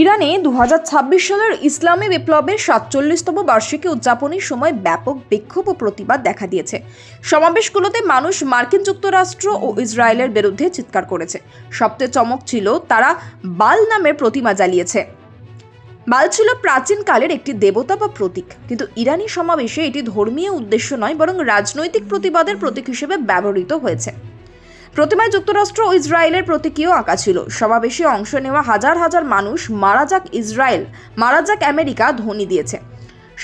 ইরানে দু হাজার ছাব্বিশ সালের ইসলামী বিপ্লবের সাতচল্লিশতম বার্ষিকী উদযাপনের সময় ব্যাপক বিক্ষোভ ও প্রতিবাদ দেখা দিয়েছে। সমাবেশগুলোতে মানুষ মার্কিন যুক্তরাষ্ট্র ও ইসরায়েলের বিরুদ্ধে চিৎকার করেছে। সবচেয়ে চমক ছিল তারা বাল নামের প্রতিমা জ্বালিয়েছে। বাল ছিল প্রাচীনকালের একটি দেবতা বা প্রতীক, কিন্তু ইরানি সমাবেশে এটি ধর্মীয় উদ্দেশ্য নয়, বরং রাজনৈতিক প্রতিবাদের প্রতীক হিসেবে ব্যবহৃত হয়েছে। প্রতিমায় যুক্তরাষ্ট্র ও ইসরায়েলের প্রতীকীয় আঁকা ছিল। সমাবেশে অংশ নেওয়া হাজার হাজার মানুষ মারা যাক ইসরায়েল, মারা যাক আমেরিকা ধ্বনি দিয়েছে।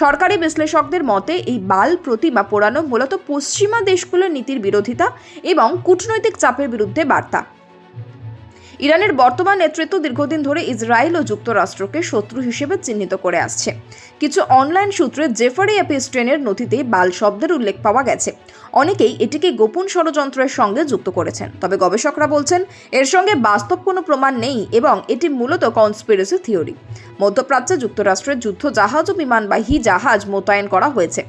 সরকারি বিশ্লেষকদের মতে, এই বাল প্রতিমা পোড়ানো মূলত পশ্চিমা দেশগুলোর নীতির বিরোধিতা এবং কূটনৈতিক চাপের বিরুদ্ধে বার্তা। ইরানের বর্তমান নেতৃত্ব দীর্ঘদিন ধরে ইসরায়েল ও যুক্তরাষ্ট্রকে শত্রু হিসেবে চিহ্নিত করে আসছে। কিছু অনলাইন সূত্রে জেফারি এপিস্ট্রেনের নথিতে বাল শব্দের উল্লেখ পাওয়া গেছে। অনেকেই এটিকে গোপন ষড়যন্ত্রের সঙ্গে যুক্ত করেছেন। তবে গবেষকরা বলছেন, এর সঙ্গে বাস্তব কোনো প্রমাণ নেই এবং এটি মূলত কনস্পিরেসি থিওরি মধ্যপ্রাচ্যে যুক্তরাষ্ট্রের যুদ্ধ জাহাজ ও বিমানবাহী জাহাজ মোতায়েন করা হয়েছে।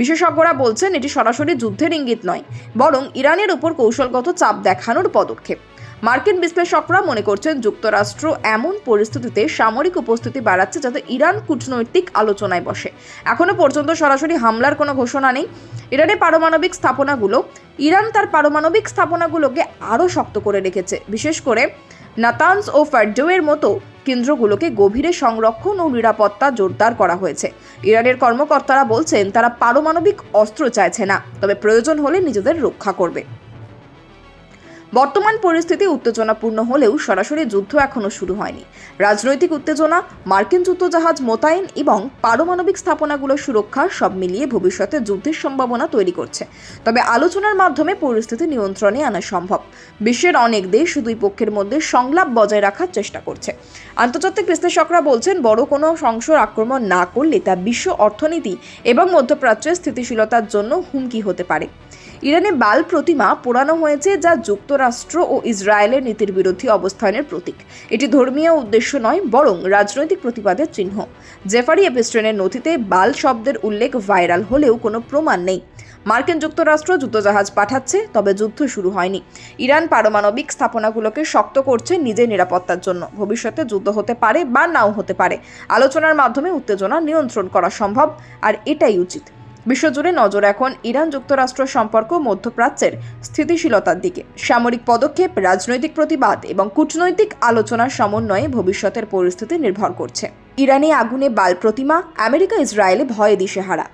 বিশেষজ্ঞরা বলছেন, এটি সরাসরি যুদ্ধের ইঙ্গিত নয়, বরং ইরানের উপর কৌশলগত চাপ দেখানোর পদক্ষেপ। মার্কিন বিশ্লেষকরা মনে করছেন যুক্তরাষ্ট্র এমন পরিস্থিতিতে সামরিক উপস্থিতি বাড়াচ্ছে যাতে ইরান কূটনৈতিক আলোচনায় বসে। এখনও পর্যন্ত সরাসরি হামলার কোনো ঘোষণা নেই। ইরানের পারমাণবিক স্থাপনাগুলো, ইরান তার পারমাণবিক স্থাপনাগুলোকে আরও শক্ত করে রেখেছে। বিশেষ করে নাতানস ও ফার্ডোয়ের মতো কেন্দ্রগুলোকে গভীরে সংরক্ষণ ও নিরাপত্তা জোরদার করা হয়েছে। ইরানের কর্মকর্তারা বলছেন, তারা পারমাণবিক অস্ত্র চাইছে না, তবে প্রয়োজন হলে নিজেদের রক্ষা করবে। বর্তমান পরিস্থিতি উত্তেজনাপূর্ণ হলেও সরাসরি যুদ্ধ এখনও শুরু হয়নি। রাজনৈতিক উত্তেজনা, মার্কিন যুদ্ধজাহাজ মোতায়েন এবং পারমাণবিক স্থাপনাগুলোর সুরক্ষা সব মিলিয়ে ভবিষ্যতে যুদ্ধের সম্ভাবনা তৈরি করছে। তবে আলোচনার মাধ্যমে পরিস্থিতি নিয়ন্ত্রণে আনা সম্ভব। বিশ্বের অনেক দেশ দুই পক্ষের মধ্যে সংলাপ বজায় রাখার চেষ্টা করছে। আন্তর্জাতিক বিশ্লেষকরা বলছেন, বড় কোনো সংসর আক্রমণ না করলে তা বিশ্ব অর্থনীতি এবং মধ্যপ্রাচ্যের স্থিতিশীলতার জন্য হুমকি হতে পারে। ইরানে বাল প্রতিমা পোড়ানো হয়েছে যা যুক্তরাষ্ট্র ও ইসরায়েলের নীতির বিরোধী অবস্থানের প্রতীক। এটি ধর্মীয় উদ্দেশ্য নয়, বরং রাজনৈতিক প্রতিবাদের চিহ্ন। জেফারি এপিস্ট্রেনের নথিতে বাল শব্দের উল্লেখ ভাইরাল হলেও কোনো প্রমাণ নেই। মার্কিন যুক্তরাষ্ট্র যুদ্ধজাহাজ পাঠাচ্ছে, তবে যুদ্ধ শুরু হয়নি। ইরান পারমাণবিক স্থাপনাগুলোকে শক্ত করছে নিজের নিরাপত্তার জন্য। ভবিষ্যতে যুদ্ধ হতে পারে বা নাও হতে পারে। আলোচনার মাধ্যমে উত্তেজনা নিয়ন্ত্রণ করা সম্ভব, আর এটাই উচিত। বিশ্বজুড়ে নজর এখন ইরান যুক্তরাষ্ট্র সম্পর্ক মধ্যপ্রাচ্যের স্থিতিশীলতার দিকে। সামরিক পদক্ষেপ, রাজনৈতিক প্রতিবাদ এবং কূটনৈতিক আলোচনার সমন্বয়ে ভবিষ্যতের পরিস্থিতি নির্ভর করছে। ইরানে আগুনে বাল প্রতিমা আমেরিকা ইসরায়েলে ভয়ে দিশেহারা।